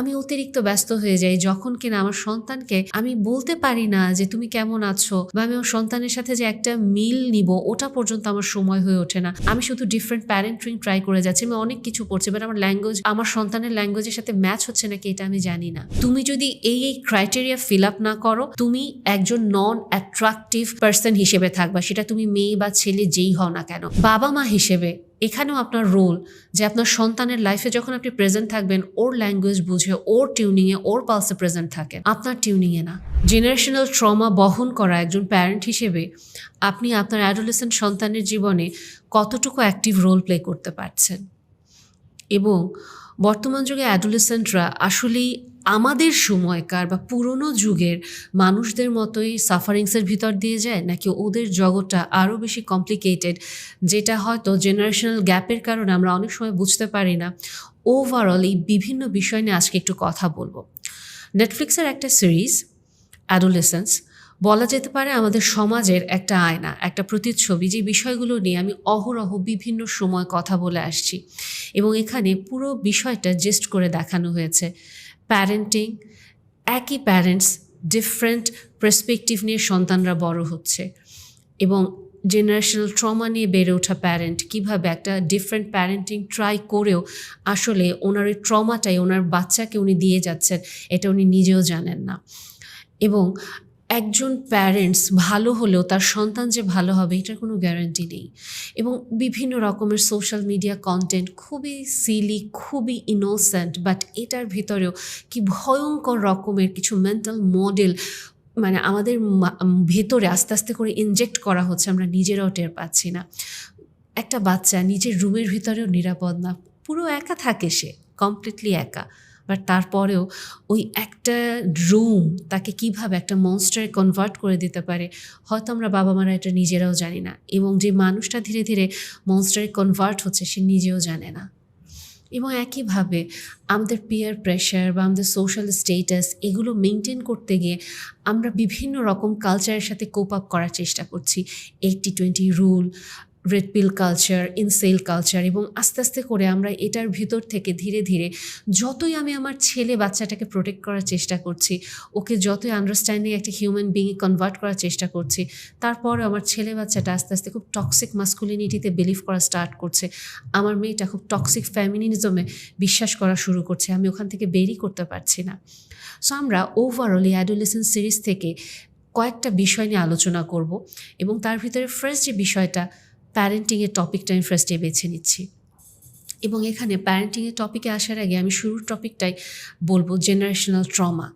আমি অতিরিক্ত ব্যস্ত হয়ে যাই যখন কিনা আমার সন্তানকে আমি বলতে পারি না যে তুমি কেমন আছো বা আমি আমার সন্তানের সাথে যে একটা মিল নিব, ওটা পর্যন্ত আমার সময় হয়ে ওঠে না। আমি শুধু ডিফারেন্ট প্যারেন্টিং ট্রাই করে যাচ্ছি। আমি অনেক কিছু করছি বাট আমার ল্যাঙ্গুয়েজ আমার সন্তানের ল্যাঙ্গুয়েজের সাথে ম্যাচ হচ্ছে নাকি এটা আমি জানি না। তুমি যদি এই এই ক্রাইটেরিয়া ফিল আপ না করো, তুমি একজন নন অ্যাট্রাকটিভ পার্সন হিসেবে থাকবা। সেটা তুমি মেয়ে বা ছেলে যেই হও না কেন। বাবা মা হিসেবে এখানেও আপনার রোল যে আপনার সন্তানের লাইফে যখন আপনি প্রেজেন্ট থাকবেন, ওর ল্যাঙ্গুয়েজ বুঝে, ওর টিউনিংয়ে ওর পালসে প্রেজেন্ট থাকেন আপনার টিউনিংয়ে না। জেনারেশনাল ট্রমা বহন করা একজন প্যারেন্ট হিসেবে আপনি আপনার অ্যাডোলেসেন্ট সন্তানের জীবনে কতটুকু অ্যাক্টিভ রোল প্লে করতে পারছেন? এবং বর্তমান যুগে অ্যাডোলেসেন্টরা আসলেই আমাদের সময়কার বা পুরনো যুগের মানুষদের মতোই সাফারিংসের ভিতর দিয়ে যায়, নাকি ওদের জগৎটা আরও বেশি কমপ্লিকেটেড যেটা হয়তো জেনারেশনাল গ্যাপের কারণে আমরা অনেক সময় বুঝতে পারি না। ওভারঅল এই বিভিন্ন বিষয় নিয়ে আজকে একটু কথা বলব। নেটফ্লিক্সের একটা সিরিজ অ্যাডোলেসেন্স বলা যেতে পারে আমাদের সমাজের একটা আয়না, একটা প্রতিচ্ছবি যে বিষয়গুলো নিয়ে আমি অহরহ বিভিন্ন সময় কথা বলে আসছি। এবং এখানে পুরো বিষয়টা জেস্ট করে দেখানো হয়েছে। প্যারেন্টিং একই প্যারেন্টস ডিফারেন্ট পার্সপেক্টিভ নিয়ে সন্তানরা বড় হচ্ছে। এবং জেনারেশনাল ট্রমা নিয়ে বেড়ে ওঠা প্যারেন্ট কীভাবে একটা ডিফারেন্ট প্যারেন্টিং ট্রাই করেও আসলে ওনার ওই ট্রমাটাই ওনার বাচ্চাকে উনি দিয়ে যাচ্ছেন, এটা উনি নিজেও জানেন না। এবং একজন প্যারেন্টস ভালো হলেও তার সন্তান যে ভালো হবে, এটার কোনো গ্যারান্টি নেই। এবং বিভিন্ন রকমের সোশ্যাল মিডিয়া কন্টেন্ট খুবই সিলি খুবই ইনোসেন্ট বাট এটার ভিতরেও কি ভয়ঙ্কর রকমের কিছু মেন্টাল মডেল মানে আমাদের ভেতরে আস্তে আস্তে করে ইনজেক্ট করা হচ্ছে, আমরা নিজেরাও টের পাচ্ছি না। একটা বাচ্চা নিজের রুমের ভিতরেও নিরাপদ না। পুরো একা থাকে সে কমপ্লিটলি একা। বাট তারপরেও ওই একটা রুম তাকে কীভাবে একটা মনস্টারে কনভার্ট করে দিতে পারে, হয়তো আমরা বাবা মারা এটা নিজেরাও জানি না। এবং যে মানুষটা ধীরে ধীরে মনস্টারে কনভার্ট হচ্ছে, সে নিজেও জানে না। এবং একইভাবে আমাদের পিয়ার প্রেশার বা আমাদের সোশ্যাল স্টেটাস এগুলো মেনটেন করতে গিয়ে আমরা বিভিন্ন রকম কালচারের সাথে কোপ আপ করার চেষ্টা করছি। Eighty twenty rule red pill culture incel culture এবং আস্তে আস্তে করে আমরা এটার ভিতর থেকে ধীরে ধীরে যতই আমি আমার ছেলে বাচ্চাটাকে প্রোটেক্ট করার চেষ্টা করছি, ওকে যতই আন্ডারস্ট্যান্ডিং একটা হিউম্যান বিংয়ে কনভার্ট করার চেষ্টা করছি, তারপরে আমার ছেলে বাচ্চাটা আস্তে আস্তে খুব টক্সিক মাস্কুলিনিটিতে বিলিভ করা স্টার্ট করছে। আমার মেয়েটা খুব টক্সিক ফ্যামিনিজমে বিশ্বাস করা শুরু করছে, আমি ওখান থেকে বেরি করতে পারছি না। সো আমরা ওভারঅল এই অ্যাডোলেসেন্স সিরিজ থেকে কয়েকটা বিষয় নিয়ে আলোচনা করব এবং তার ভিতরে ফার্স্ট যে বিষয়টা প্যারেন্টিংয়ের টপিকটা আমি ফার্স্টে বেছে নিচ্ছি। এবং এখানে প্যারেন্টিংয়ের টপিকে আসার আগে আমি শুরুর টপিকটাই বলব জেনারেশনাল ট্রমা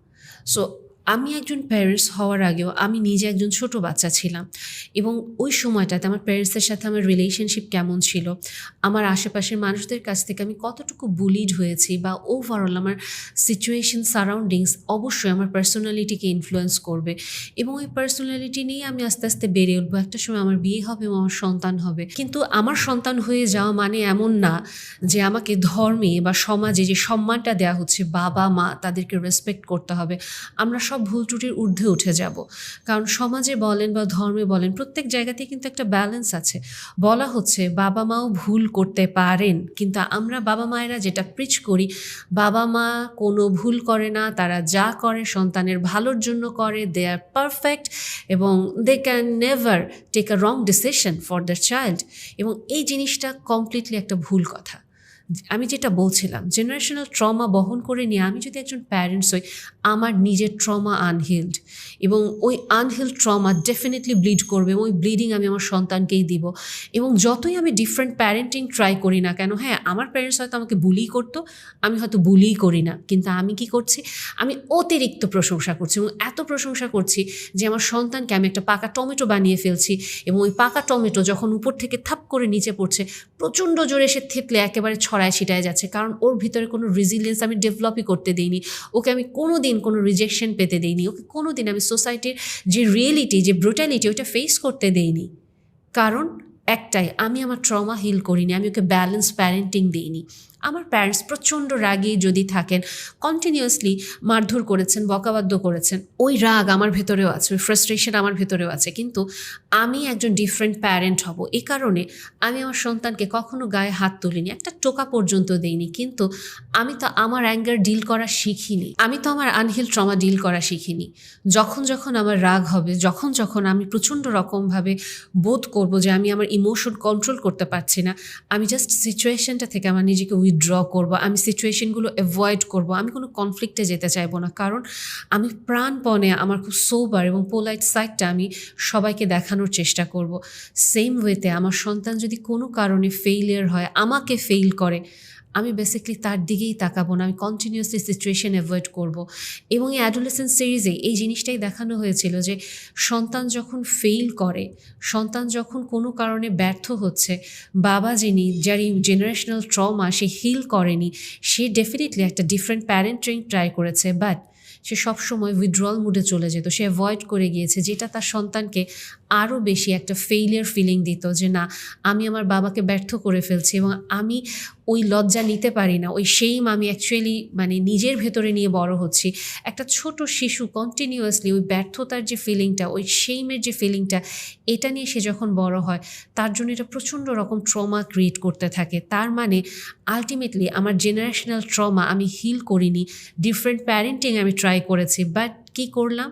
সো আমি একজন প্যারেন্টস হওয়ার আগেও আমি নিজে একজন ছোট বাচ্চা ছিলাম এবং ওই সময়টাতে আমার প্যারেন্টসের সাথে আমার রিলেশনশিপ কেমন ছিল, আমার আশেপাশের মানুষদের কাছ থেকে আমি কতটুকু বুলিড হয়েছি বা ওভারঅল আমার সিচুয়েশন সারাউন্ডিংস অবশ্যই আমার পার্সোনালিটিকে ইনফ্লুয়েন্স করবে এবং ওই পার্সোনালিটি নিয়ে আমি আস্তে আস্তে বেড়ে উঠবো। একটা সময় আমার বিয়ে হবে এবং আমার সন্তান হবে। কিন্তু আমার সন্তান হয়ে যাওয়া মানে এমন না যে আমাকে ধর্মে বা সমাজে যে সম্মানটা দেওয়া হচ্ছে বাবা মা তাদেরকে রেসপেক্ট করতে হবে। আমরা সব ভুল ত্রুটির ঊর্ধ্বে উঠে যাব। কারণ সমাজে বলেন বা ধর্মে বলেন প্রত্যেক জায়গাতেই কিন্তু একটা ব্যালেন্স আছে। বলা হচ্ছে বাবা মাও ভুল করতে পারেন, কিন্তু আমরা বাবা মায়েরা যেটা প্রিচ করি, বাবা মা কোনো ভুল করে না, তারা যা করে সন্তানের ভালোর জন্য করে দে আর পারফেক্ট এবং they can never take a wrong decision for the child এবং এই জিনিসটা কমপ্লিটলি একটা ভুল কথা। আমি যেটা বলছিলাম জেনারেশনাল ট্রমা বহন করে নিয়ে আমি যদি একজন প্যারেন্টস হই, আমার নিজের ট্রমা আনহিল্ড এবং ওই আনহিল্ড ট্রমা ডেফিনেটলি ব্লিড করবে এবং ওই ব্লিডিং আমি আমার সন্তানকেই দিব। এবং যতই আমি ডিফারেন্ট প্যারেন্টিং ট্রাই করি না কেন হ্যাঁ আমার প্যারেন্টস হয়তো আমাকে বুলি করতো, আমি হয়তো বুলিই করি না, কিন্তু আমি কি করছি? আমি অতিরিক্ত প্রশংসা করছি এবং এত প্রশংসা করছি যে আমার সন্তানকে আমি একটা পাকা টমেটো বানিয়ে ফেলছি এবং ওই পাকা টমেটো যখন উপর থেকে থাপ করে নিচে পড়ছে, প্রচণ্ড জোরে সে থেতলে একেবারে ছড়ায় ছিটায় যাচ্ছে। কারণ ওর ভিতরে কোনো রেজিলিয়েন্স আমি ডেভেলপই করতে দিইনি। ওকে আমি কোনো দিন কোনো রিজেকশন পেতে দিইনি। ওকে কোনো দিন আমি সোসাইটির যে রিয়েলিটি যে ব্রুটালিটি ওইটা ফেস করতে দিইনি। কারণ একটাই, আমি আমার ট্রমা হিল করিনি, আমি ওকে ব্যালেন্স প্যারেন্টিং দিইনি। আমার প্যারেন্টস প্রচণ্ড রাগী যদি থাকেন কন্টিনিউয়াসলি মারধর করেছেন বকাবাদ্য করেছেন। ওই রাগ আমার ভেতরেও আছে, ওই ফ্রাস্ট্রেশন আমার ভেতরেও আছে। কিন্তু আমি একজন ডিফারেন্ট প্যারেন্ট হব এই কারণে আমি আমার সন্তানকে কখনো গায়ে হাত তুলিনি, একটা টোকা পর্যন্ত দেইনি। কিন্তু আমি তো আমার অ্যাঙ্গার ডিল করা শিখিনি। আমি তো আমার আনহিল ট্রমা ডিল করা শিখিনি। যখন যখন আমার রাগ হবে, যখন যখন আমি প্রচণ্ড রকমভাবে বোধ করব যে আমি আমার ইমোশন কন্ট্রোল করতে পারছি না, আমি জাস্ট সিচুয়েশনটা থেকে আমার নিজেকে উইথড্র করব, আমি সিচুয়েশনগুলো অ্যাভয়েড করব, আমি কোনো কনফ্লিক্টে যেতে চাইব না। কারণ আমি প্রাণপণে আমার খুব সোবার এবং পোলাইট সাইডটা আমি সবাইকে দেখানোর চেষ্টা করব। সেম ওয়েতে আমার সন্তান যদি কোনো কারণে ফেইলিয়ার হয়, আমাকে ফেইল করে আমি বেসিকলি তার দিকেই তাকাবো না, আমি কন্টিনিউসলি সিচুয়েশন অ্যাভয়েড করব। এবং এই অ্যাডোলেসেন্স সিরিজে এই জিনিসটাই দেখানো হয়েছিল যে সন্তান যখন ফেইল করে, সন্তান যখন কোনো কারণে ব্যর্থ হচ্ছে, বাবা যিনি, যার এই জেনারেশনাল ট্রমা সে হিল করেনি, সে ডেফিনেটলি একটা ডিফারেন্ট প্যারেন্টিং ট্রাই করেছে বাট সে সবসময় উইথড্রল মুডে চলে যেত, সে অ্যাভয়েড করে গিয়েছে, যেটা তার সন্তানকে আরও বেশি একটা ফেইলিয়ার ফিলিং দিত যে না, আমি আমার বাবাকে ব্যর্থ করে ফেলছি এবং আমি ওই লজ্জা নিতে পারি না, ওই সেইম আমি অ্যাকচুয়ালি মানে নিজের ভেতরে নিয়ে বড় হচ্ছি। একটা ছোট শিশু কন্টিনিউয়াসলি ওই ব্যর্থতার যে ফিলিংটা ওই সেইমের যে ফিলিংটা এটা নিয়ে সে যখন বড় হয়, তার জন্য এটা প্রচণ্ড রকম ট্রমা ক্রিয়েট করতে থাকে। তার মানে আলটিমেটলি আমার জেনারেশনাল ট্রমা আমি হিল করিনি ডিফারেন্ট প্যারেন্টিং আমি ট্রাই করেছি বাট কী করলাম?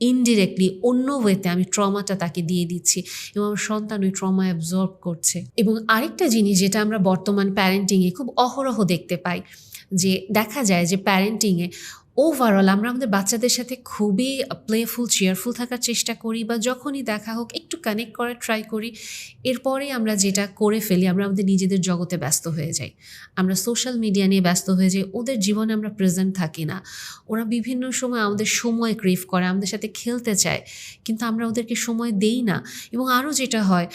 ইনডিরেক্টলি অন্য ওয়েতে আমি ট্রমাটা তাকে দিয়ে দিচ্ছি এবং আমার সন্তান ওই ট্রমা অ্যাবজর্ব করছে। এবং আরেকটা জিনিস যেটা আমরা বর্তমান প্যারেন্টিংয়ে খুব অহরহ দেখতে পাই, যে দেখা যায় যে প্যারেন্টিংয়ে ওভারঅল আমরা আমাদের বাচ্চাদের সাথে খুবই প্লেফুল চেয়ারফুল থাকার চেষ্টা করি বা যখনই দেখা হোক, একটু কানেক্ট করার ট্রাই করি, এরপরে আমরা যেটা করে ফেলি, আমরা আমাদের নিজেদের জগতে ব্যস্ত হয়ে যাই। আমরা সোশ্যাল মিডিয়া নিয়ে ব্যস্ত হয়ে যাই, ওদের জীবনে আমরা প্রেজেন্ট থাকি না। ওরা বিভিন্ন সময় আমাদের সময় ক্রেভ করে, আমাদের সাথে খেলতে চায়, কিন্তু আমরা ওদেরকে সময় দেই না। এবং আরও যেটা হয়,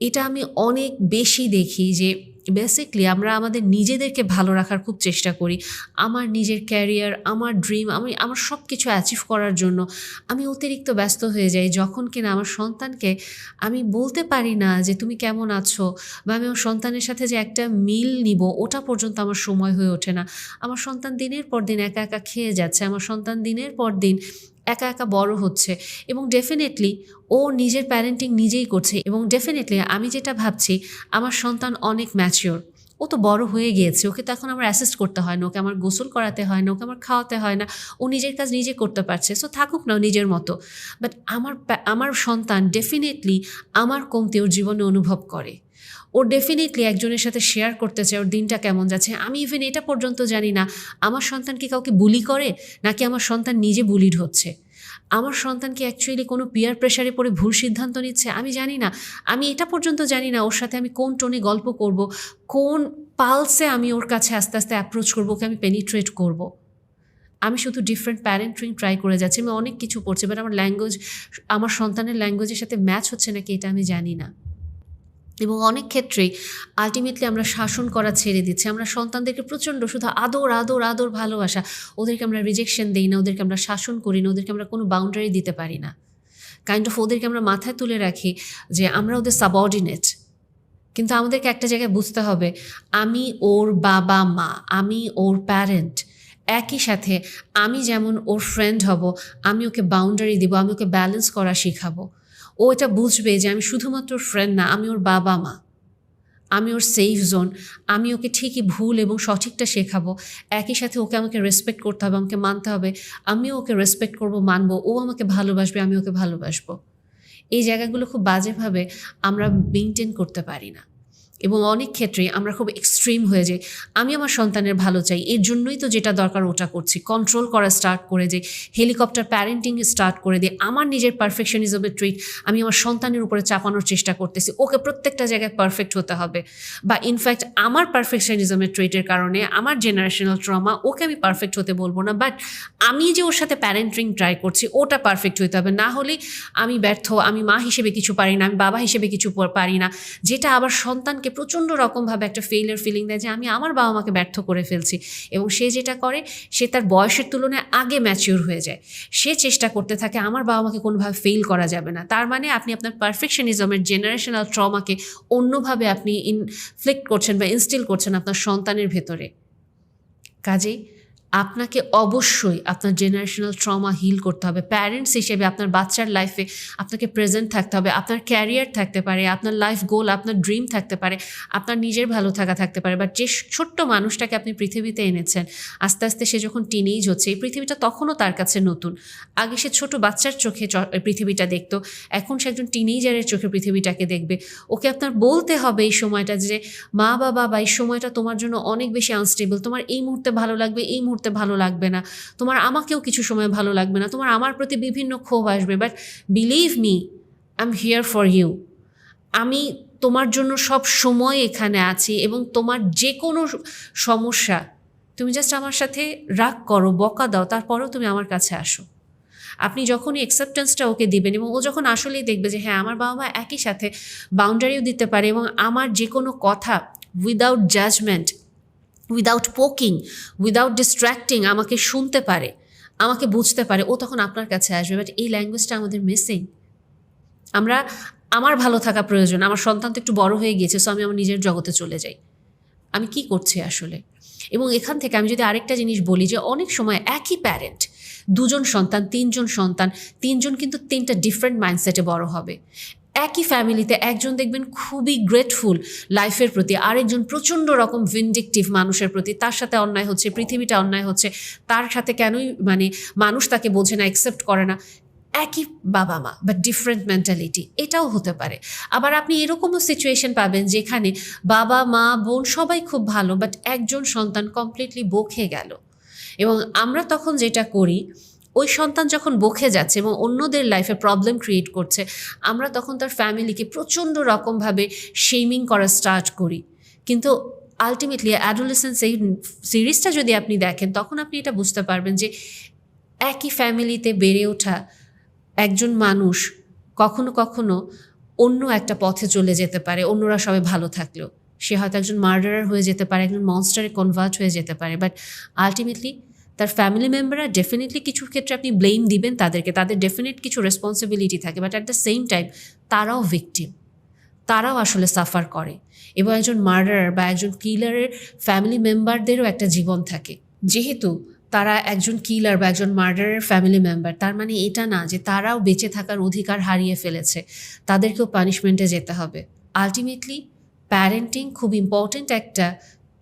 এটা আমি অনেক বেশি দেখি যে বেসিকলি আমরা আমাদের নিজেদেরকে ভালো রাখার খুব চেষ্টা করি। আমার নিজের ক্যারিয়ার আমার ড্রিম আমি, আমার সব কিছু অ্যাচিভ করার জন্য আমি অতিরিক্ত ব্যস্ত হয়ে যাই। যখন কিনা আমার সন্তানকে আমি বলতে পারি না যে, তুমি কেমন আছো? বা আমি আমার সন্তানের সাথে যে একটা মিল নিব, ওটা পর্যন্ত আমার সময় হয়ে ওঠে না। আমার সন্তান দিনের পর দিন একা একা খেয়ে যাচ্ছে। আমার সন্তান দিনের পর দিন একা একা বড় হচ্ছে। এবং ডেফিনেটলি ও নিজের প্যারেন্টিং নিজেই করছে। এবং ডেফিনেটলি আমি যেটা ভাবছি, আমার সন্তান অনেক ম্যাচিওর ও তো বড় হয়ে গিয়েছে। ওকে তো এখন আমার অ্যাসিস্ট করতে হয় না। ওকে আমার গোসল করাতে হয় না। ওকে আমার খাওয়াতে হয় না। ও নিজের কাজ নিজে করতে পারছে। সো থাকুক না নিজের মতো। বাট আমার আমার সন্তান ডেফিনেটলি আমার কমতে ওর জীবনে অনুভব করে। ও ডেফিনেটলি একজনের সাথে শেয়ার করতে চায় ওর দিনটা কেমন যাচ্ছে। আমি ইভেন এটা পর্যন্ত জানি না, আমার সন্তান কি কাউকে বুলি করে, নাকি আমার সন্তান নিজে বুলিড হচ্ছে? আমার সন্তান কি অ্যাকচুয়ালি কোনো পিয়ার প্রেশারে পড়ে ভুল সিদ্ধান্ত নিচ্ছে? আমি জানি না। আমি এটা পর্যন্ত জানি না ওর সাথে আমি কোন টোনে গল্প করব, কোন পালসে আমি ওর কাছে আস্তে আস্তে অ্যাপ্রোচ করব, ওকে আমি পেনিট্রেট করব। আমি শুধু ডিফারেন্ট প্যারেন্টিং ট্রাই করে যাচ্ছি, আমি অনেক কিছু করছি বাট আমার ল্যাঙ্গুয়েজ আমার সন্তানের ল্যাঙ্গুয়েজের সাথে ম্যাচ হচ্ছে নাকি এটা আমি জানি না। এবং অনেক ক্ষেত্রেই আলটিমেটলি আমরা শাসন করা ছেড়ে দিচ্ছি। আমরা সন্তানদেরকে প্রচণ্ড শুধু আদর আদর আদর ভালোবাসা, ওদেরকে আমরা রিজেকশন দিই না, ওদেরকে আমরা শাসন করি না, ওদেরকে আমরা কোনো বাউন্ডারি দিতে পারি না। কাইন্ড অফ ওদেরকে আমরা মাথায় তুলে রাখি যে আমরা ওদের সাবঅর্ডিনেট কিন্তু আমাদেরকে একটা জায়গায় বুঝতে হবে, আমি ওর বাবা মা, আমি ওর প্যারেন্ট একই সাথে আমি যেমন ওর ফ্রেন্ড হব, আমি ওকে বাউন্ডারি দিব, আমি ওকে ব্যালেন্স করা শেখাবো। ও এটা বুঝবে যে আমি শুধুমাত্র ফ্রেন্ড না, আমি ওর বাবা মা। আমি ওর সেফ জোন আমি ওকে ঠিকই ভুল এবং সঠিকটা শেখাবো। একই সাথে ওকে আমাকে রেসপেক্ট করতে হবে, আমাকে মানতে হবে। আমিও ওকে রেসপেক্ট করব, মানবো। ও আমাকে ভালোবাসবে, আমি ওকে ভালোবাসবো। এই জায়গাগুলো খুব বাজেভাবে আমরা মেনটেন করতে পারি না। এবং অনেক ক্ষেত্রে আমরা খুব এক্সট্রিম হয়ে যাই। আমি আমার সন্তানের ভালো চাই, এর জন্যই তো যেটা দরকার ওটা করছি। কন্ট্রোল করা স্টার্ট করে যে হেলিকপ্টার প্যারেন্টিং স্টার্ট করে দিয়ে আমার নিজের পারফেকশনিজমের ট্রিট আমি আমার সন্তানের উপরে চাপানোর চেষ্টা করতেছি। ওকে প্রত্যেকটা জায়গায় পারফেক্ট হতে হবে। বা ইনফ্যাক্ট আমার পারফেকশনিজমের ট্রিটের কারণে আমার জেনারেশনাল ট্রমা ওকে আমি পারফেক্ট হতে বলব না। বাট আমি যে ওর সাথে প্যারেন্টিং ট্রাই করছি, ওটা পারফেক্ট হতে হবে। না হলে আমি ব্যর্থ, আমি মা হিসেবে কিছু পারি না, আমি বাবা হিসেবে কিছু পারি না। যেটা আবার সন্তানকে সন্তানকে প্রচণ্ড রকমভাবে একটা ফেইলের ফিলিং দেয় যে আমি আমার বাবা মাকে ব্যর্থ করে ফেলছি। এবং সে যেটা করে, সে তার বয়সের তুলনায় আগে ম্যাচিওর হয়ে যায়। সে চেষ্টা করতে থাকে, আমার বাবা মাকে কোনোভাবে ফেল করা যাবে না। তার মানে আপনি আপনার পারফেকশনিজমের জেনারেশনাল ট্রমাকে অন্যভাবে আপনি ইনফ্লিক্ট করছেন বা ইনস্টিল করছেন আপনার সন্তানের ভেতরে। কাজেই আপনাকে অবশ্যই আপনার জেনারেশনাল ট্রমা হিল করতে হবে। প্যারেন্টস হিসেবে আপনার বাচ্চার লাইফে আপনাকে প্রেজেন্ট থাকতে হবে। আপনার ক্যারিয়ার থাকতে পারে, আপনার লাইফ গোল আপনার ড্রিম থাকতে পারে, আপনার নিজের ভালো থাকা থাকতে পারে। বাট যে ছোট্ট মানুষটাকে আপনি পৃথিবীতে এনেছেন, আস্তে আস্তে সে যখন টিনেজ হচ্ছে, এই পৃথিবীটা তখনও তার কাছে নতুন। আগে সে ছোট বাচ্চার চোখে পৃথিবীটা দেখতো, এখন সে একজন টিনেজারের চোখে পৃথিবীটাকে দেখবে। ওকে আপনার বলতে হবে এই সময়টা যে মা বাবা বা এই সময়টা তোমার জন্য অনেক বেশি আনস্টেবল তোমার এই মুহূর্তে ভালো লাগবে, এই মুহূর্তে ভালো লাগবে না। তোমার আমাকেও কিছু সময় ভালো লাগবে না। তোমার আমার প্রতি বিভিন্ন ক্ষোভ আসবে। But believe me I am here for you আমি তোমার জন্য সব সময় এখানে আছি এবং তোমার যে কোনো সমস্যা তুমি জাস্ট আমার সাথে রাগ করো, বকা দাও, তারপরেও তুমি আমার কাছে আসো। আপনি যখনই অ্যাকসেপ্টেন্সটা ওকে দিবেন এবং ও যখন আসলেই দেখবে যে হ্যাঁ আমার বাবা মা একই সাথে বাউন্ডারিও দিতে পারে এবং আমার যে কোনো কথা without judgement without poking without distracting আমাকে শুনতে পারে, আমাকে বুঝতে পারে, ও তখন আপনার কাছে আসবে বাট এই ল্যাঙ্গুয়েজটা আমাদের মিসিং আমরা, আমার ভালো থাকা প্রয়োজন, আমার সন্তান তো একটু বড় হয়ে গিয়েছে সো আমি আমার নিজের জগতে চলে যাই। আমি কি করছি আসলে? এবং এখান থেকে আমি যদি আরেকটা জিনিস বলি যে অনেক সময় একই প্যারেন্ট দুজন সন্তান, তিনজন সন্তান, তিনজন কিন্তু তিনটা ডিফারেন্ট মাইন্ডসেটে বড় হবে। একই ফ্যামিলিতে একজন দেখবেন খুবই গ্রেটফুল লাইফের প্রতি, আরেকজন প্রচণ্ড রকম ভিনডিকটিভ মানুষের প্রতি। তার সাথে অন্যায় হচ্ছে, পৃথিবীটা অন্যায় হচ্ছে, তার সাথে কেনই মানে মানুষ তাকে বোঝে না অ্যাকসেপ্ট করে না। একই বাবা মা বাট ডিফারেন্ট মেন্টালিটি এটাও হতে পারে। আবার আপনি এরকমও সিচুয়েশন পাবেন যেখানে বাবা, মা, বোন সবাই খুব ভালো বাট একজন সন্তান কমপ্লিটলি বকে গেল। এবং আমরা তখন যেটা করি ওই সন্তান যখন বকে যাচ্ছে এবং অন্যদের লাইফে প্রবলেম ক্রিয়েট করছে, আমরা তখন তার ফ্যামিলিকে প্রচণ্ড রকমভাবে শেমিং করা স্টার্ট করি। কিন্তু আলটিমেটলি অ্যাডোলেসেন্স এই সিরিজটা যদি আপনি দেখেন, তখন আপনি এটা বুঝতে পারবেন যে একই ফ্যামিলিতে বেড়ে ওঠা একজন মানুষ কখনো কখনো অন্য একটা পথে চলে যেতে পারে, অন্যরা সবাই ভালো থাকলেও। সে হয়তো একজন মার্ডারার হয়ে যেতে পারে, একজন মনস্টারে কনভার্ট হয়ে যেতে পারে বাট আলটিমেটলি তার ফ্যামিলি মেম্বাররা ডেফিনেটলি কিছু ক্ষেত্রে আপনি ব্লেম দিবেন তাদেরকে। তাদের ডেফিনেট কিছু রেসপন্সিবিলিটি থাকে but at the same time তারাও ভিকটিম তারাও আসলে সাফার করে। এবং একজন মার্ডারার বা একজন কিলারের ফ্যামিলি মেম্বারদেরও একটা জীবন থাকে। যেহেতু তারা একজন কিলার বা একজন মার্ডারের ফ্যামিলি মেম্বার তার মানে এটা না যে তারাও বেঁচে থাকার অধিকার হারিয়ে ফেলেছে। তাদেরকেও পানিশমেন্টে যেতে হবে। আলটিমেটলি প্যারেন্টিং খুব ইম্পর্ট্যান্ট একটা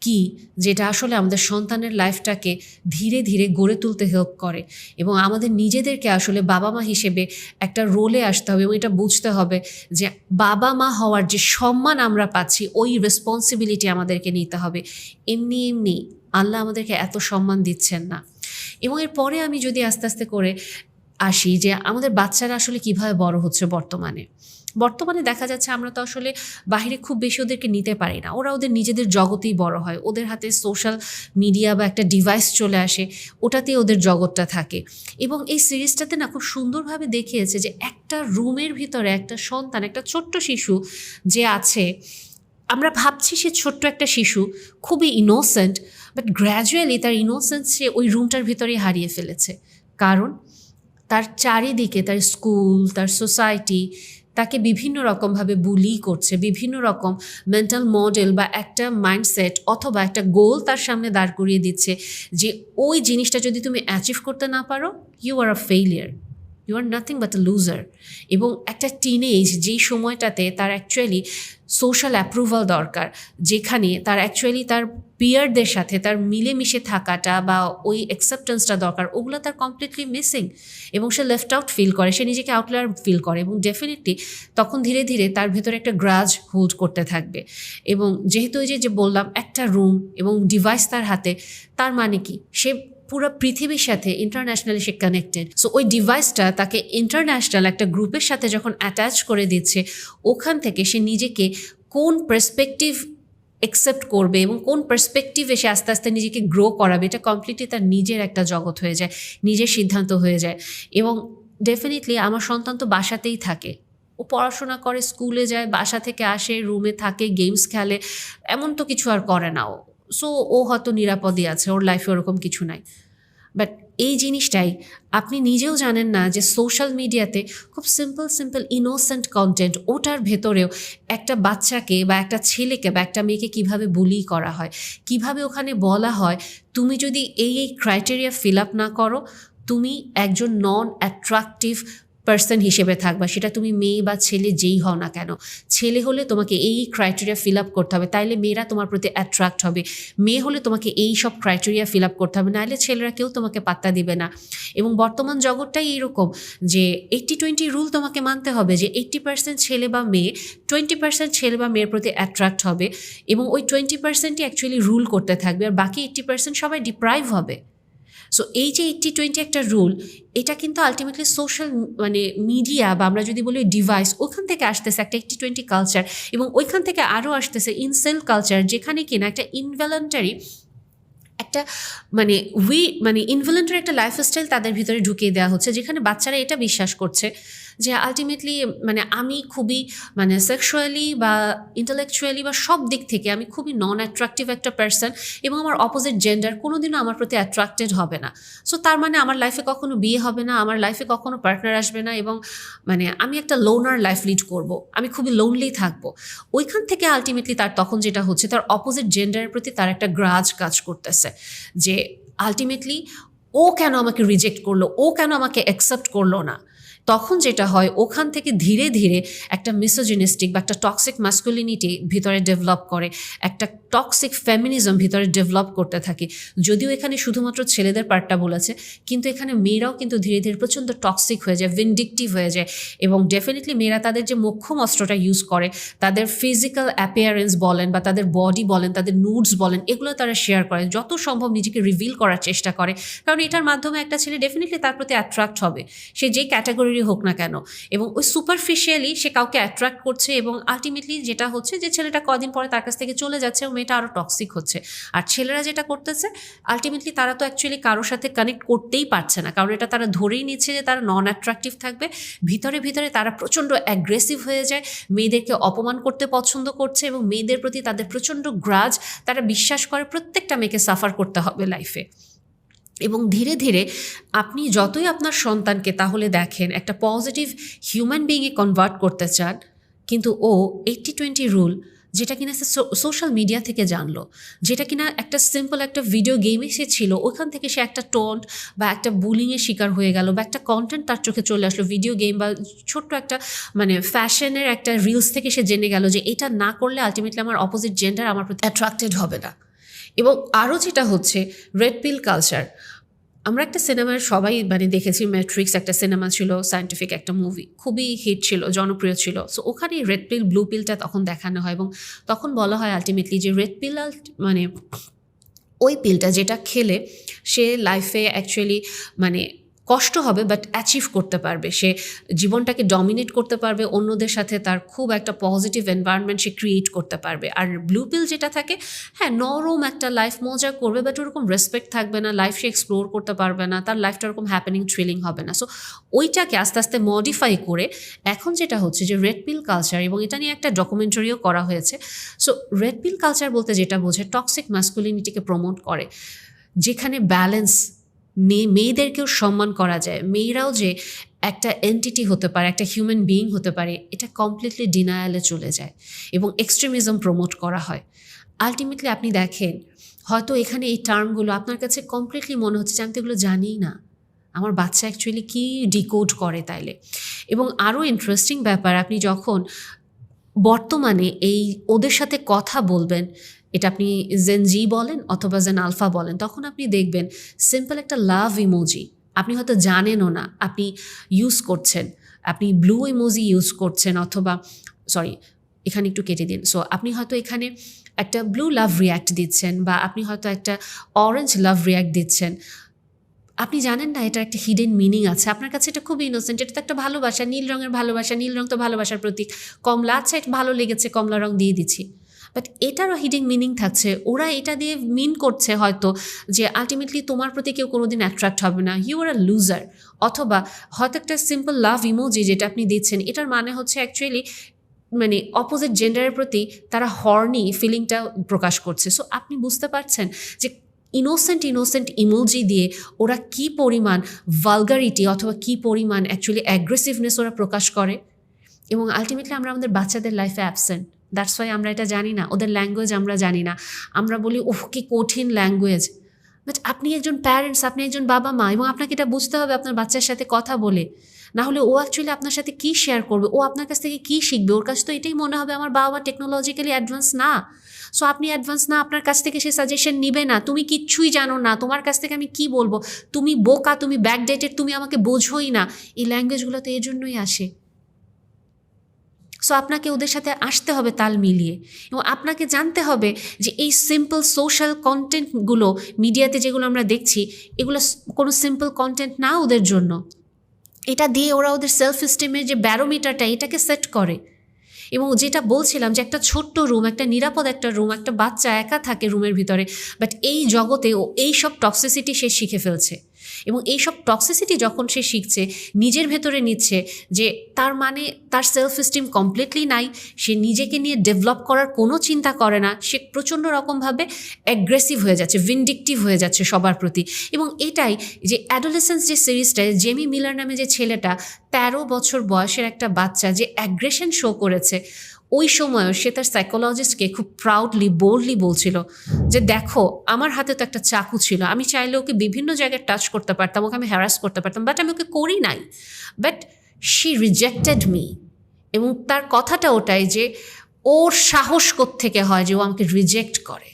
কি যেটা আসলে আমাদের সন্তানের লাইফটাকে ধীরে ধীরে গড়ে তুলতে হেল্প করে। এবং আমাদের নিজেদেরকে আসলে বাবা মা হিসেবে একটা রোলে আসতে হবে এবং এটা বুঝতে হবে যে বাবা মা হওয়ার যে সম্মান আমরা পাচ্ছি, ওই রেসপন্সিবিলিটি আমাদেরকে নিতে হবে। এমনি এমনি আল্লাহ আমাদেরকে এত সম্মান দিচ্ছেন না। এবং এরপরে আমি যদি আস্তে আস্তে করে আসি যে আমাদের বাচ্চারা আসলে কীভাবে বড় হচ্ছে বর্তমানে। বর্তমানে দেখা যাচ্ছে আমরা তো আসলে বাইরে খুব বেশি ওদেরকে নিতে পারি না। ওরা ওদের নিজেদের জগতেই বড় হয়। ওদের হাতে সোশ্যাল মিডিয়া বা একটা ডিভাইস চলে আসে, ওটাতেই ওদের জগৎটা থাকে। এবং এই সিরিজটাতে না খুব সুন্দরভাবে দেখিয়েছে যে একটা রুমের ভিতরে একটা সন্তান, একটা ছোট্ট শিশু যে আছে, আমরা ভাবছি সে ছোট্ট একটা শিশু, খুবই ইনোসেন্ট বাট গ্র্যাজুয়ালি তার ইনোসেন্স সে ওই রুমটার ভিতরেই হারিয়ে ফেলেছে। কারণ তার চারিদিকে, তার স্কুল তার সোসাইটি তাকে বিভিন্ন রকমভাবে বুলি করছে, বিভিন্ন রকম মেন্টাল মডেল বা একটা মাইন্ডসেট অথবা একটা গোল তার সামনে দাঁড় করিয়ে দিচ্ছে যে ওই জিনিসটা যদি তুমি অ্যাচিভ করতে না পারো you are a failure you are nothing but a loser এবং একটা টিনেজ যেই সময়টাতে তার অ্যাকচুয়ালি সোশ্যাল অ্যাপ্রুভাল দরকার, যেখানে তার অ্যাকচুয়ালি তার পিয়ারদের সাথে তার মিলেমিশে থাকাটা বা ওই অ্যাকসেপ্টেন্সটা দরকার, ওগুলো তার কমপ্লিটলি মিসিং এবং সে লেফট আউট ফিল করে, সে নিজেকে আউটলার ফিল করে এবং ডেফিনেটলি তখন ধীরে ধীরে তার ভেতরে একটা গ্রাজ হোল্ড করতে থাকবে। এবং যেহেতু ওই যে বললাম, একটা রুম এবং ডিভাইস তার হাতে, তার মানে কি? সে পুরো পৃথিবীর সাথে ইন্টারন্যাশনালি সে কানেক্টেড সো ওই ডিভাইসটা তাকে ইন্টারন্যাশনাল একটা গ্রুপের সাথে যখন অ্যাটাচ করে দিচ্ছে, ওখান থেকে সে নিজেকে কোন পার্সপেক্টিভ অ্যাকসেপ্ট করবে এবং কোন পার্সপেক্টিভে সে আস্তে আস্তে নিজেকে গ্রো করাবে, এটা কমপ্লিটলি তার নিজের একটা জগৎ হয়ে যায়, নিজের সিদ্ধান্ত হয়ে যায়। এবং ডেফিনেটলি আমার সন্তান তো বাসাতেই থাকে। ও পড়াশোনা করে স্কুলে যায়, বাসা থেকে আসে রুমে থাকে গেমস খেলে, এমন তো কিছু আর করে না ও। সো ও হয়তো নিরাপদে আছে, ওর লাইফে ওরকম কিছু নাই। বাট এই জিনিসটাই, আপনি নিজেও জানেন না যে সোশ্যাল মিডিয়াতে খুব সিম্পল সিম্পল ইনোসেন্ট কন্টেন্ট ওটার ভেতরেও একটা বাচ্চাকে বা একটা ছেলেকে বা একটা মেয়েকে কীভাবে বুলি করা হয়, কীভাবে ওখানে বলা হয়, তুমি যদি এই এই ক্রাইটেরিয়া ফিল আপ না করো, তুমি একজন নন অ্যাট্রাকটিভ পার্সন হিসেবে থাকবা সেটা তুমি মেয়ে বা ছেলে যেই হও না কেন, ছেলে হলে তোমাকে এই ক্রাইটেরিয়া ফিল আপ করতে হবে, তাইলে মেয়েরা তোমার প্রতি অ্যাট্রাক্ট হবে। মেয়ে হলে তোমাকে এই সব ক্রাইটেরিয়া ফিল আপ করতে হবে নাহলে ছেলেরা কেউ তোমাকে পাত্তা দিবে না। এবং বর্তমান জগৎটাই এরকম যে এইট্টি টোয়েন্টি রুল তোমাকে মানতে হবে যে এইট্টি পার্সেন্ট ছেলে বা মেয়ে টোয়েন্টি পার্সেন্ট ছেলে বা মেয়ের প্রতি অ্যাট্রাক্ট হবে এবং ওই টোয়েন্টি পার্সেন্টই অ্যাকচুয়ালি রুল করতে থাকবে আর বাকি এইট্টি পার্সেন্ট সবাই ডিপ্রাইভ হবে। সো এই যে এইটটি টোয়েন্টি একটা রুল এটা কিন্তু আলটিমেটলি সোশ্যাল মানে মিডিয়া বা আমরা যদি বলি ডিভাইস ওখান থেকে আসতেছে একটা এইটটি টোয়েন্টি কালচার এবং ওইখান থেকে আরও আসতেছে ইনসেল কালচার যেখানে কিনা একটা ইনভ্যালেন্টারি একটা মানে উই মানে ইনভলেন্টারি একটা লাইফস্টাইল তাদের ভিতরে ঢুকিয়ে দেওয়া হচ্ছে, যেখানে বাচ্চারা এটা বিশ্বাস করছে। যে আলটিমেটলি মানে আমি খুবই মানে সেক্সুয়ালি বা ইন্টালেকচুয়ালি বা সব দিক থেকে আমি খুবই নন অ্যাট্রাকটিভ একটা পার্সন এবং আমার অপোজিট জেন্ডার কোনোদিনও আমার প্রতি অ্যাট্রাক্টেড হবে না। সো তার মানে আমার লাইফে কখনো বিয়ে হবে না, আমার লাইফে কখনো পার্টনার আসবে না এবং মানে আমি একটা লোনার লাইফ লিড করব, আমি খুবই লোনলি থাকব। ওইখান থেকে আলটিমেটলি তার তখন যেটা হচ্ছে, তার অপোজিট জেন্ডারের প্রতি তার একটা গ্রাজ কাজ করতেছে। যে আলটিমেটলি ও কেন আমাকে রিজেক্ট করল, ও কেন আমাকে অ্যাকসেপ্ট করল না? তখন যেটা হয়, ওখান থেকে ধীরে ধীরে একটা মিসোজিনিস্টিক বা একটা টক্সিক মাস্কুলিনিটি ভিতরে ডেভেলপ করে, একটা টক্সিক ফেমিনিজম ভিতরে ডেভেলপ করতে থাকে। যদিও এখানে শুধুমাত্র ছেলেদের পার্টটা বলেছে, কিন্তু এখানে মেয়েরাও কিন্তু ধীরে ধীরে প্রচণ্ড টক্সিক হয়ে যায় ভিন্ডিকটিভ হয়ে যায় এবং ডেফিনেটলি মেয়েরা তাদের যে মোক্ষম অস্ত্রটা ইউজ করে, তাদের ফিজিক্যাল অ্যাপিয়ারেন্স বলেন বা তাদের বডি বলেন, তাদের নুডস বলেন, এগুলো তারা শেয়ার করে। যত সম্ভব নিজেকে রিভিল করার চেষ্টা করে, কারণ এটার মাধ্যমে একটা ছেলে ডেফিনেটলি তার প্রতি অ্যাট্রাক্ট হবে। সে যে ক্যাটাগরিরই হোক না কেন। এবং ওই সুপারফিশিয়ালি সে কাউকে অ্যাট্রাক্ট করছে এবং আলটিমেটলি যেটা হচ্ছে যে ছেলেটা কদিন পরে তার কাছ থেকে চলে যাচ্ছে এবং মেয়েটা আরও টক্সিক হচ্ছে। আর ছেলেরা যেটা করতেছে আলটিমেটলি তারা তো অ্যাকচুয়ালি কারোর সাথে কানেক্ট করতেই পারছে না। কারণ এটা তারা ধরেই নিচ্ছে যে তারা নন অ্যাট্রাকটিভ থাকবে। ভিতরে ভিতরে তারা প্রচণ্ড অ্যাগ্রেসিভ হয়ে যায়, মেয়েদেরকে অপমান করতে পছন্দ করছে এবং মেয়েদের প্রতি তাদের প্রচণ্ড গ্রাজ তারা বিশ্বাস করে প্রত্যেকটা মেয়েকে সাফার করতে হবে লাইফে এবং ধীরে ধীরে আপনি যতই আপনার সন্তানকে তাহলে দেখেন, একটা পজিটিভ হিউম্যান বিইংয়ে কনভার্ট করতে চান, কিন্তু ও এইট্টি টোয়েন্টি রুল যেটা কিনা সে সোশ্যাল মিডিয়া থেকে জানলো, যেটা কিনা একটা সিম্পল একটা ভিডিও গেমে সে ছিল, ওখান থেকে সে একটা টোন্ট বা একটা বুলিংয়ের শিকার হয়ে গেল বা একটা কন্টেন্ট তার চোখে চলে আসলো ভিডিও গেম বা ছোট্ট একটা মানে ফ্যাশনের একটা রিলস থেকে সে জেনে গেল যে এটা না করলে আলটিমেটলি আমার অপোজিট জেন্ডার আমার প্রতি অ্যাট্রাক্টেড হবে না। এবং আরও যেটা হচ্ছে রেড পিল কালচার আমরা একটা সিনেমার সবাই মানে দেখেছি ম্যাট্রিক্স একটা সিনেমা ছিল সায়েন্টিফিক একটা মুভি খুবই হিট ছিল, জনপ্রিয় ছিল। সো ওখানে রেড পিল ব্লু পিলটা তখন দেখানো হয় এবং তখন বলা হয় আলটিমেটলি যে রেড পিল মানে ওই পিলটা যেটা খেলে সে লাইফে অ্যাকচুয়ালি মানে কষ্ট হবে বাট অ্যাচিভ করতে পারবে। সে জীবনটাকে ডমিনেট করতে পারবে, অন্যদের সাথে তার খুব একটা পজিটিভ এনভায়রনমেন্ট সে ক্রিয়েট করতে পারবে। আর ব্লু পিল যেটা থাকে হ্যাঁ নরম একটা লাইফ মজা করবে বাট ওরকম রেসপেক্ট থাকবে না লাইফ সে এক্সপ্লোর করতে পারবে না, তার লাইফটা ওরকম হ্যাপেনিং থ্রিলিং হবে না। সো ওইটাকে আস্তে আস্তে মডিফাই করে এখন যেটা হচ্ছে যে রেড পিল কালচার এবং এটা নিয়ে একটা ডকুমেন্টারিও করা হয়েছে। সো রেড পিল কালচার বলতে যেটা বোঝে টক্সিক ম্যাসকুলিনিটিকে প্রমোট করে, যেখানে ব্যালেন্স মেয়েদেরকেও সম্মান করা যায়। মেয়েরাও যে একটা এন্টিটি হতে পারে, একটা হিউম্যান বিইং হতে পারে, এটা কমপ্লিটলি ডিনায়ালে চলে যায় এবং এক্সট্রিমিজম প্রমোট করা হয়। আলটিমেটলি আপনি দেখেন, হয়তো এখানে এই টার্মগুলো আপনার কাছে কমপ্লিটলি মনে হচ্ছে যে আমি তো এগুলো জানিই না। আমার বাচ্চা অ্যাকচুয়ালি কী ডিকোড করে তাইলে? এবং আরও ইন্টারেস্টিং ব্যাপার, আপনি যখন বর্তমানে এই ওদের সাথে কথা বলবেন এটা আপনি জেন জি বলেন অথবা জেন আলফা বলেন, তখন আপনি দেখবেন সিম্পল একটা লাভ ইমোজি আপনি হয়তো জানেনও না, আপনি ইউজ করছেন, আপনি ব্লু ইমোজি ইউজ করছেন অথবা সরি এখানে একটু কেটে দিন সো আপনি হয়তো এখানে একটা ব্লু লাভ রিয়্যাক্ট দিচ্ছেন বা আপনি হয়তো একটা অরেঞ্জ লাভ রিয়্যাক্ট দিচ্ছেন, আপনি জানেন না এটা একটা হিডেন মিনিং আছে, আপনার কাছে এটা খুব ইনোসেন্ট এটা তো একটা ভালোবাসা, নীল রঙের ভালোবাসা, নীল রং তো ভালোবাসার প্রতীক, কমলা আচ্ছা এটা ভালো লেগেছে, কমলা রং দিয়ে দিচ্ছি বাট এটারও হিডিং মিনিং থাকছে। ওরা এটা দিয়ে মিন করছে হয়তো যে আলটিমেটলি তোমার প্রতি কেউ কোনোদিন অ্যাট্রাক্ট হবে না। ইউ আর আ লুজার অথবা হয়তো একটা সিম্পল লাভ ইমোজি যেটা আপনি দিচ্ছেন, এটার মানে হচ্ছে অ্যাকচুয়ালি মানে অপোজিট জেন্ডারের প্রতি তারা হর্নি ফিলিংটা প্রকাশ করছে। সো আপনি বুঝতে পারছেন যে ইনোসেন্ট ইনোসেন্ট ইমোজি দিয়ে ওরা কি পরিমাণ ভালগারিটি অথবা কি পরিমাণ অ্যাকচুয়ালি অ্যাগ্রেসিভনেস ওরা প্রকাশ করে? এবং আলটিমেটলি আমরা আমাদের বাচ্চাদের লাইফে অ্যাবসেন্ট দ্যাটস ওয়াই আমরা এটা জানি না। ওদের ল্যাঙ্গুয়েজ আমরা জানি না। আমরা বলি, ওহ, কি কঠিন ল্যাঙ্গুয়েজ বাট আপনি একজন প্যারেন্টস আপনি একজন বাবা মা এবং আপনাকে এটা বুঝতে হবে আপনার বাচ্চার সাথে কথা বলে। না হলে ও অ্যাকচুয়ালি আপনার সাথে কী শেয়ার করবে? ও আপনার কাছ থেকে কী শিখবে? ওর কাছে তো এটাই মনে হবে, আমার বাবা টেকনোলজিক্যালি অ্যাডভান্স না। সো আপনি অ্যাডভান্স না, আপনার কাছ থেকে সে সাজেশন নিবে না। তুমি কিচ্ছুই জানো না। তোমার কাছ থেকে আমি কি বলব? তুমি বোকা, তুমি ব্যাকডেটেড তুমি আমাকে বোঝোই না। এই ল্যাঙ্গুয়েজগুলো তো এই জন্যই আসে। সো আপনাকে ওদের সাথে আসতে হবে তাল মিলিয়ে। এবং আপনাকে জানতে হবে যে এই সিম্পল সোশ্যাল কন্টেন্টগুলো মিডিয়াতে যেগুলো আমরা দেখছি, এগুলো কোনো সিম্পল কন্টেন্ট না ওদের জন্য। এটা দিয়ে ওরা ওদের সেলফ স্টিমের যে ব্যারোমিটারটা এটাকে সেট করে। এবং যেটা বলছিলাম যে একটা ছোট্ট রুম একটা নিরাপদ একটা রুম একটা বাচ্চা একা থাকে রুমের ভিতরে বাট এই জগতে ও, এই সব টক্সিসিটি সে শিখে ফেলছে। এবং এই সব টক্সিসিটি যখন সে শিখছে, নিজের ভেতরে নিচ্ছে যে তার মানে তার সেলফ স্টিম কমপ্লিটলি নাই, সে নিজেকে নিয়ে ডেভেলপ করার কোনো চিন্তা করে না, সে প্রচণ্ড রকমভাবে অ্যাগ্রেসিভ হয়ে যাচ্ছে ভিন্ডিকটিভ হয়ে যাচ্ছে সবার প্রতি। এবং এটাই যে অ্যাডোলেসেন্স যে সিরিজটায় জেমি মিলার নামে যে ছেলেটা, তেরো বছর বয়সের একটা বাচ্চা যে অ্যাগ্রেশন শো করেছে ওই সময়ও সে তার সাইকোলজিস্টকে খুব প্রাউডলি বোল্ডলি বলছিল যে, দেখো, আমার হাতে তো একটা চাকু ছিল। আমি চাইলে ওকে বিভিন্ন জায়গায় টাচ করতে পারতাম, ওকে আমি হ্যারাস করতে পারতাম বাট আমি ওকে করি নাই। বাট শি রিজেক্টেড মি এবং তার কথাটা ওটাই যে, ওর সাহস থেকে হয় যে ও আমাকে রিজেক্ট করে?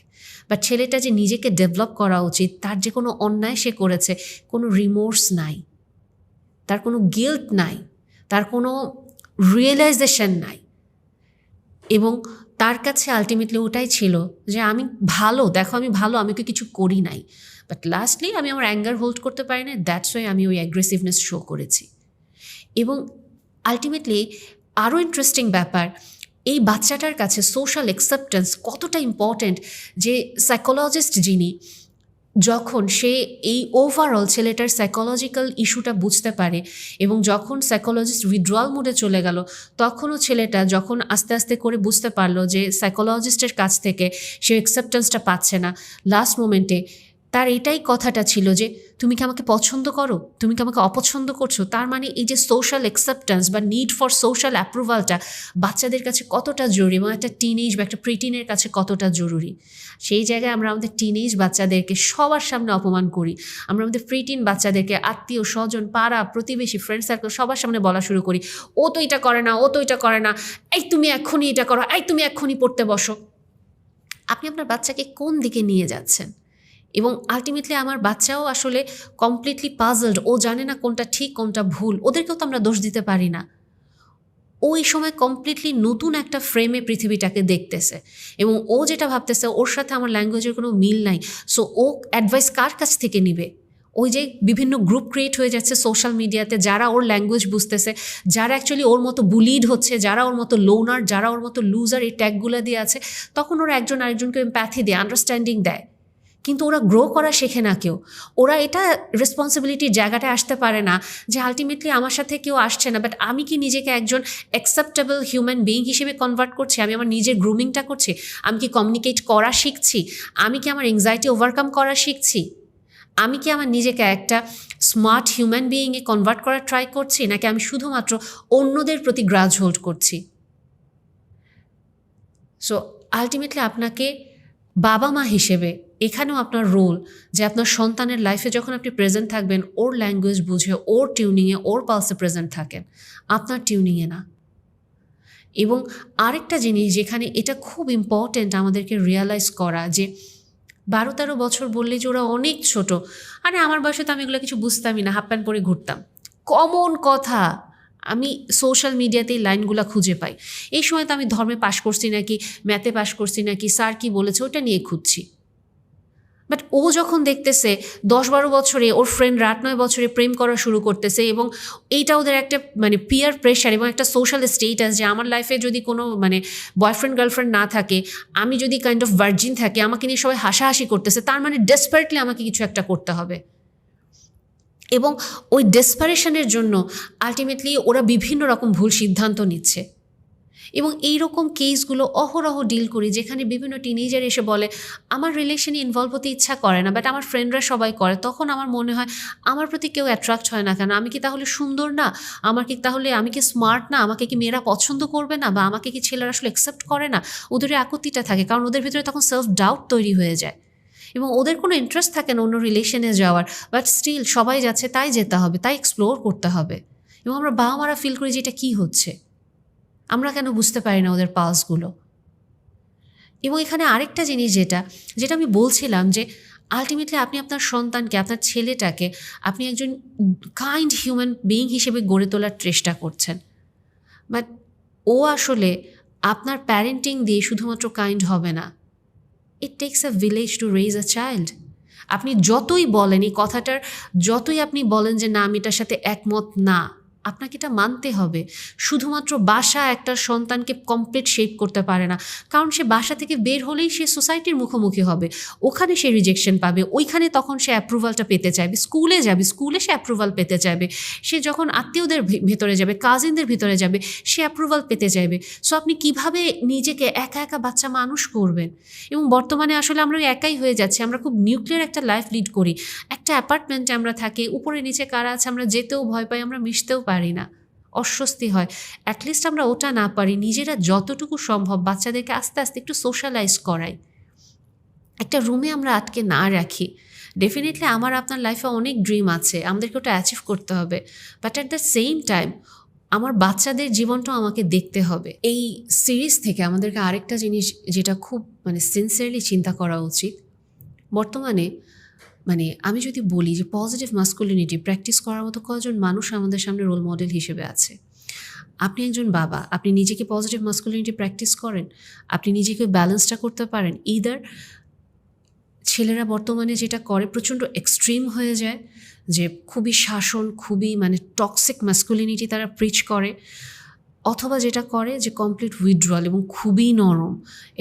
বা ছেলেটা যে নিজেকে ডেভেলপ করা উচিত, তার যে কোনো অন্যায় সে করেছে, কোনো রিমোর্স নাই। তার কোনো গিল্ট নাই। তার কোনো রিয়েলাইজেশন নাই। এবং তার কাছে আলটিমেটলি ওটাই ছিল যে আমি ভালো, দেখো আমি ভালো, আমি ওকে কিছু করি নাই। বাট লাস্টলি আমি আমার অ্যাঙ্গার হোল্ড করতে পারি না দ্যাটস ওয়াই আমি ওই অ্যাগ্রেসিভনেস শো করেছি। এবং আলটিমেটলি আরও ইন্টারেস্টিং ব্যাপার, এই বাচ্চাটার কাছে সোশ্যাল অ্যাকসেপ্টেন্স কতটা ইম্পর্ট্যান্ট যে সাইকোলজিস্ট যিনি যখন সে এই ওভারঅল ছেলেটার সাইকোলজিক্যাল ইস্যুটা বুঝতে পারে এবং যখন সাইকোলজিস্ট উইথড্রয়াল মুডে চলে গেল, তখনও ছেলেটা যখন আস্তে আস্তে করে বুঝতে পারল যে সাইকোলজিস্টের কাছ থেকে সে অ্যাকসেপ্টেন্সটা পাচ্ছে না লাস্ট মোমেন্টে তার এটাই কথাটা ছিল যে, তুমি কি আমাকে পছন্দ করো? তুমি কি আমাকে অপছন্দ করছ? তার মানে এই যে সোশ্যাল অ্যাকসেপ্টেন্স বা নিড ফর সোশ্যাল অ্যাপ্রুভালটা বাচ্চাদের কাছে কতটা জরুরি এবং একটা টিনেজ বা একটা প্রিটিনের কাছে কতটা জরুরি? সেই জায়গায় আমরা আমাদের টিনেজ বাচ্চাদেরকে সবার সামনে অপমান করি। আমরা আমাদের প্রিটিন বাচ্চাদেরকে আত্মীয় স্বজন, পাড়া, প্রতিবেশী ফ্রেন্ড সার্কেল সবার সামনে বলা শুরু করি, ও তো এটা করে না, ও তো এটা করে না, এই তুমি এক্ষুনি এটা করো, এই তুমি এক্ষুনি পড়তে বসো। আপনি আপনার বাচ্চাকে কোন দিকে নিয়ে যাচ্ছেন? এবং আলটিমেটলি আমার বাচ্চাও আসলে কমপ্লিটলি পাজলড ও জানে না কোনটা ঠিক, কোনটা ভুল, ওদেরকেও তো আমরা দোষ দিতে পারি না। ও এই সময় কমপ্লিটলি নতুন একটা ফ্রেমে পৃথিবীটাকে দেখতেছে এবং ও যেটা ভাবতেছে, ওর সাথে আমার ল্যাঙ্গুয়েজের কোনো মিল নাই সো ও অ্যাডভাইস কার কাছ থেকে নিবে? ওই যে বিভিন্ন গ্রুপ ক্রিয়েট হয়ে যাচ্ছে সোশ্যাল মিডিয়াতে যারা ওর ল্যাঙ্গুয়েজ বুঝতেছে, যারা অ্যাকচুয়ালি ওর মতো বুলিড হচ্ছে, যারা ওর মতো লোনার যারা ওর মতো লুজার এই ট্যাগগুলো দিয়ে আছে, তখন ওরা একজন আরেকজনকে প্যাথি দেয় আন্ডারস্ট্যান্ডিং দেয়। কিন্তু ওরা গ্রো করা শেখে না কেউ। ওরা এটা রেসপন্সিবিলিটির জায়গাটায় আসতে পারে না যে আলটিমেটলি আমার সাথে কেউ আসছে না। বাট আমি কি নিজেকে একজন অ্যাকসেপ্টেবল হিউম্যান বিইং হিসেবে কনভার্ট করছি? আমি আমার নিজের গ্রুমিংটা করছি? আমি কি কমিউনিকেট করা শিখছি? আমি কি আমার এংজাইটি ওভারকাম করা শিখছি? আমি কি আমার নিজেকে একটা স্মার্ট হিউম্যান বিইংয়ে কনভার্ট করার ট্রাই করছি? নাকি আমি শুধুমাত্র অন্যদের প্রতি গ্রাজ হোল্ড করছি? সো আলটিমেটলি আপনাকে বাবা মা হিসেবে এখানেও আপনার রোল যে আপনার সন্তানের লাইফে যখন আপনি প্রেজেন্ট থাকবেন, ওর ল্যাঙ্গুয়েজ বুঝে, ওর টিউনিংয়ে ওর পালসে প্রেজেন্ট থাকেন, আপনার টিউনিংয়ে না। এবং আরেকটা জিনিস যেখানে এটা খুব ইম্পর্ট্যান্ট আমাদেরকে রিয়ালাইজ করা যে বারো তেরো বছর বললে যে ওরা অনেক ছোট, আরে আমার বয়সে তো আমি এগুলো কিছু বুঝতামই না হাফ প্যান্ট পরে ঘুরতাম। কমন কথা, আমি সোশ্যাল মিডিয়াতে এই লাইনগুলো খুঁজে পাই। এই সময় তো আমি ধর্মে পাশ করছি নাকি ম্যাথে পাশ করছি নাকি স্যার কি বলেছে ওটা নিয়ে খুঁজছি। বাট ও যখন দেখতেছে দশ বারো বছরে ওর ফ্রেন্ড রাত নয় বছরে প্রেম করা শুরু করতেছে এবং এইটা ওদের একটা মানে পিয়ার প্রেশার এবং একটা সোশ্যাল স্টেটাস যে আমার লাইফে যদি কোনো মানে বয়ফ্রেন্ড গার্লফ্রেন্ড না থাকে, আমি যদি কাইন্ড অফ ভার্জিন থাকে, আমাকে নিয়ে সবাই হাসাহাসি করতেছে, তার মানে ডেসপারেটলি আমাকে কিছু একটা করতে হবে। এবং ওই ডেসপারেশনের জন্য আলটিমেটলি ওরা বিভিন্ন রকম ভুল সিদ্ধান্ত নিচ্ছে। এবং এই রকম কেসগুলো অহরহ ডিল করি যেখানে বিভিন্ন টিনেজার এসে বলে, আমার রিলেশনে ইনভলভ হতে ইচ্ছা করে না বাট আমার ফ্রেন্ডরা সবাই করে। তখন আমার মনে হয়, আমার প্রতি কেউ অ্যাট্রাক্ট হয় না কেন? আমি কি তাহলে সুন্দর না? আমার কি তাহলে, আমি কি স্মার্ট না? আমাকে কি মেয়েরা পছন্দ করবে না? বা আমাকে কি ছেলেরা আসলে অ্যাকসেপ্ট করে না? ওদের একতিটা থাকে, কারণ ওদের ভিতরে তখন সেলফ ডাউট তৈরি হয়ে যায়। এবং ওদের কোনো ইন্টারেস্ট থাকে না অন্য রিলেশনে যাওয়ার বাট স্টিল সবাই যাচ্ছে, তাই যেতে হবে, তাই এক্সপ্লোর করতে হবে। এবং আমরা বাবা মারা ফিল করি যে এটা কী হচ্ছে? আমরা কেন বুঝতে পারি না ওদের পালসগুলো এবং এখানে আরেকটা জিনিস যেটা যেটা আমি বলছিলাম যে আলটিমেটলি আপনি আপনার সন্তানকে, আপনার ছেলেটাকে, আপনি একজন কাইন্ড হিউম্যান বিইং হিসেবে গড়ে তোলার চেষ্টা করছেন। বাট ও আসলে আপনার প্যারেন্টিং দিয়ে শুধুমাত্র কাইন্ড হবে না। It takes a village to raise a child আপনি যতই বলেন, এই কথাটার যতই আপনি বলেন যে, না, আমি এটার সাথে একমত না। আপনাকে এটা মানতে হবে। শুধুমাত্র বাসা একটা সন্তানকে কমপ্লিট শেপ করতে পারে না। কারণ সে বাসা থেকে বের হলেই সে সোসাইটির মুখোমুখি হবে। ওখানে সে রিজেকশন পাবে, ওইখানে তখন সে অ্যাপ্রুভালটা পেতে চাইবে। স্কুলে যাবে স্কুলে সে অ্যাপ্রুভাল পেতে চাইবে। সে যখন আত্মীয়দের ভেতরে যাবে কাজিনদের ভিতরে যাবে, সে অ্যাপ্রুভাল পেতে চাইবে। সো আপনি কীভাবে নিজেকে একা একা বাচ্চা মানুষ করবেন? এবং বর্তমানে আসলে আমরা একাই হয়ে যাচ্ছি, আমরা খুব নিউক্লিয়ার একটা লাইফ লিড করি। একটা অ্যাপার্টমেন্টে আমরা থাকি উপরে নিচে কারা আছে, আমরা যেতেও ভয় পাই, আমরা মিশতেও পারি না। অস্বস্তি হয়। অ্যাটলিস্ট আমরা ওটা না পারি, নিজেরা যতটুকু সম্ভব বাচ্চাদেরকে আস্তে আস্তে একটু সোশ্যালাইজ করাই। একটা রুমে আমরা আটকে না রাখি। ডেফিনেটলি আমার আপনার লাইফে অনেক ড্রিম আছে, আমাদেরকে ওটা অ্যাচিভ করতে হবে। But at the same time আমার বাচ্চাদের জীবনটাও আমাকে দেখতে হবে। এই সিরিজ থেকে আমাদেরকে আরেকটা জিনিস যেটা খুব মানে সিনসিয়ারলি চিন্তা করা উচিত, বর্তমানে মানে আমি যদি বলি যে পজিটিভ মাস্কুলিনিটি প্র্যাকটিস করার মতো কজন মানুষ আমাদের সামনে রোল মডেল হিসেবে আছে? আপনি একজন বাবা, আপনি নিজেকে পজিটিভ মাস্কুলিনিটি প্র্যাকটিস করেন, আপনি নিজেকে ব্যালেন্সটা করতে পারেন ইদার ছেলেরা বর্তমানে যেটা করে প্রচণ্ড এক্সট্রিম হয়ে যায়, যে খুবই শাসন, খুবই মানে টক্সিক মাস্কুলিনিটি তারা প্রিচ করে অথবা যেটা করে যে কমপ্লিট উইথড্রল এবং খুবই নরম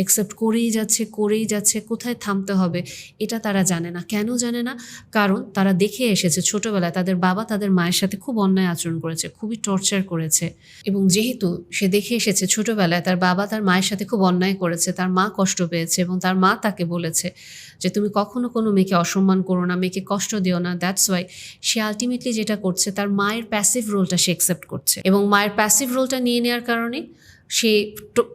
একসেপ্ট করেই যাচ্ছে করেই যাচ্ছে, কোথায় থামতে হবে এটা তারা জানে না। কেন জানে না? কারণ তারা দেখে এসেছে ছোটোবেলায় তাদের বাবা তাদের মায়ের সাথে খুব অন্যায় আচরণ করেছে, খুবই টর্চার করেছে এবং যেহেতু সে দেখে এসেছে ছোটোবেলায় তার বাবা তার মায়ের সাথে খুব অন্যায় করেছে, তার মা কষ্ট পেয়েছে এবং তার মা তাকে বলেছে যে তুমি কখনো কোনো মেয়েকে অসম্মান করো না, মেয়েকে কষ্ট দিও না দ্যাটস ওয়াই সে আলটিমেটলি যেটা করছে তার মায়ের প্যাসিভ রোলটা সে অ্যাকসেপ্ট করছে এবং মায়ের প্যাসিভ রোলটা নিয়ে নেওয়ার কারণে সে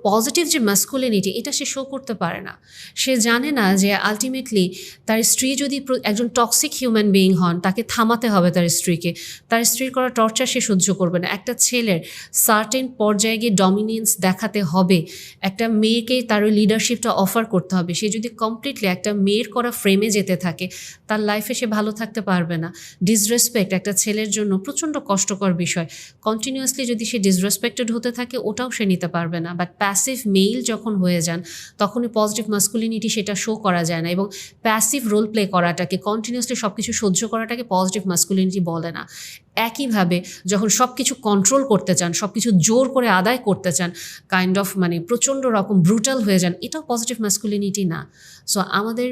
পজিটিভ যে মাস্কুলিনিটি এটা সে শো করতে পারে না। সে জানে না যে আলটিমেটলি তার স্ত্রী যদি একজন টক্সিক হিউম্যান বিইং হন, তাকে থামাতে হবে তার স্ত্রীকে। তার স্ত্রীর করা টর্চার সে সহ্য করবে না। একটা ছেলের সার্টেন পর্যায়ে গিয়ে ডমিনেন্স দেখাতে হবে। একটা মেয়েকে তার ওই লিডারশিপটা অফার করতে হবে। সে যদি কমপ্লিটলি একটা মেয়ের করা ফ্রেমে যেতে থাকে, তার লাইফে সে ভালো থাকতে পারবে না। ডিসরেসপেক্ট একটা ছেলের জন্য প্রচণ্ড কষ্টকর বিষয়। কন্টিনিউয়াসলি যদি সে ডিসরেসপেক্টেড হতে থাকে, ওটাও সে নিতে পারবে না। বাট প্যাসিভ মেইল যখন হয়ে যান, তখনই পজিটিভ মাস্কুলিনিটি সেটা শো করা যায় না এবং প্যাসিভ রোল প্লে করাটাকে কন্টিনিউসলি সব কিছু সহ্য করাটাকে পজিটিভ মাস্কুলিনিটি বলে না। একইভাবে যখন সব কিছু কন্ট্রোল করতে চান সব কিছু জোর করে আদায় করতে চান কাইন্ড অফ মানে প্রচণ্ড রকম ব্রুটাল হয়ে যান, এটাও পজিটিভ মাস্কুলিনিটি না। সো আমাদের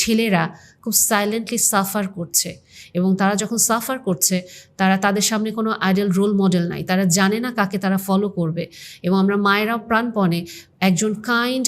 ছেলেরা খুব সাইলেন্টলি সাফার করছে এবং তারা যখন সাফার করছে, তারা তাদের সামনে কোনো আইডল রোল মডেল নাই, তারা জানে না কাকে তারা ফলো করবে এবং আমরা মায়েরাও প্রাণপণে একজন কাইন্ড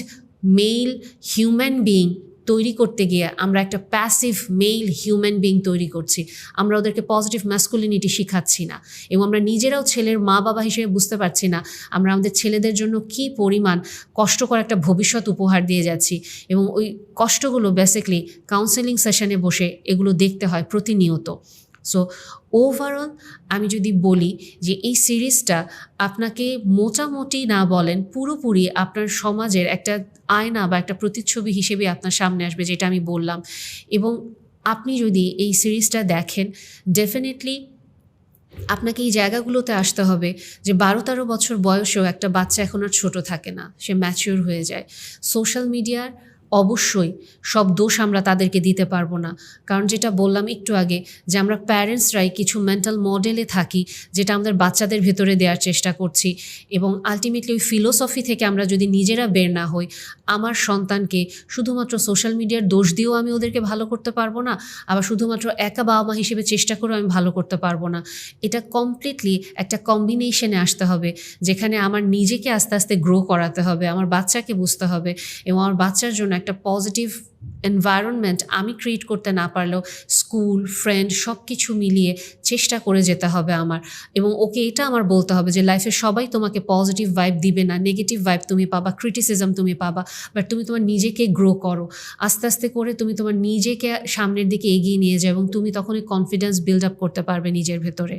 মেল হিউম্যান বিইং তৈরি করতে গিয়ে আমরা একটা প্যাসিভ মেল হিউম্যান বিং তৈরি করছি। আমরা ওদেরকে পজিটিভ ম্যাসকুলিনিটি শিখাচ্ছি না। এবং আমরা নিজেরাও ছেলের মা বাবা হিসেবে বুঝতে পারছি না আমরা আমাদের ছেলেদের জন্য কি পরিমাণ কষ্টকর একটা ভবিষ্যৎ উপহার দিয়ে যাচ্ছি। এবং ওই কষ্টগুলো বেসিকলি কাউন্সেলিং সেশনে বসে এগুলো দেখতে হয় প্রতিনিয়ত। সো ওভারঅল আমি যদি বলি যে এই সিরিজটা আপনাকে মোটামুটি না বলেন, পুরোপুরি আপনার সমাজের একটা আয়না বা একটা প্রতিচ্ছবি হিসেবে আপনার সামনে আসবে, যেটা আমি বললাম। এবং আপনি যদি এই সিরিজটা দেখেন ডেফিনেটলি আপনাকে এই জায়গাগুলোতে আসতে হবে যে বারো তেরো বছর বয়সেও একটা বাচ্চা এখন আর ছোট থাকে না, সে ম্যাচিওর হয়ে যায়। সোশ্যাল মিডিয়ার অবশ্যই সব দোষ আমরা তাদেরকে দিতে পারব না। কারণ যেটা বললাম একটু আগে যে আমরা প্যারেন্টসরাই কিছু মেন্টাল মডেলে থাকি যেটা আমাদের বাচ্চাদের ভেতরে দেওয়ার চেষ্টা করছি এবং আলটিমেটলি ওই ফিলোসফি থেকে আমরা যদি নিজেরা বের না হই, আমার সন্তানকে শুধুমাত্র সোশ্যাল মিডিয়ার দোষ দিয়েও আমি ওদেরকে ভালো করতে পারব না, আবার শুধুমাত্র একা বাবা মা হিসেবে চেষ্টা করেও আমি ভালো করতে পারব না। এটা কমপ্লিটলি একটা কম্বিনেশনে আসতে হবে, যেখানে আমার নিজেকে আস্তে আস্তে গ্রো করাতে হবে, আমার বাচ্চাকে বুঝতে হবে এবং আমার বাচ্চার জন্য একটা পজিটিভ এনভায়রনমেন্ট আমি ক্রিয়েট করতে না পারলেও স্কুল ফ্রেন্ড সব কিছু মিলিয়ে চেষ্টা করে যেতে হবে আমার। এবং ওকে এটা আমার বলতে হবে যে লাইফে সবাই তোমাকে পজিটিভ ভাইব দিবে না নেগেটিভ ভাইব তুমি পাবা ক্রিটিসিজম তুমি পাবা বাট তুমি তোমার নিজেকে গ্রো করো। আস্তে আস্তে করে তুমি তোমার নিজেকে সামনের দিকে এগিয়ে নিয়ে যাও এবং তুমি তখনই কনফিডেন্স বিল্ড আপ করতে পারবে নিজের ভেতরে।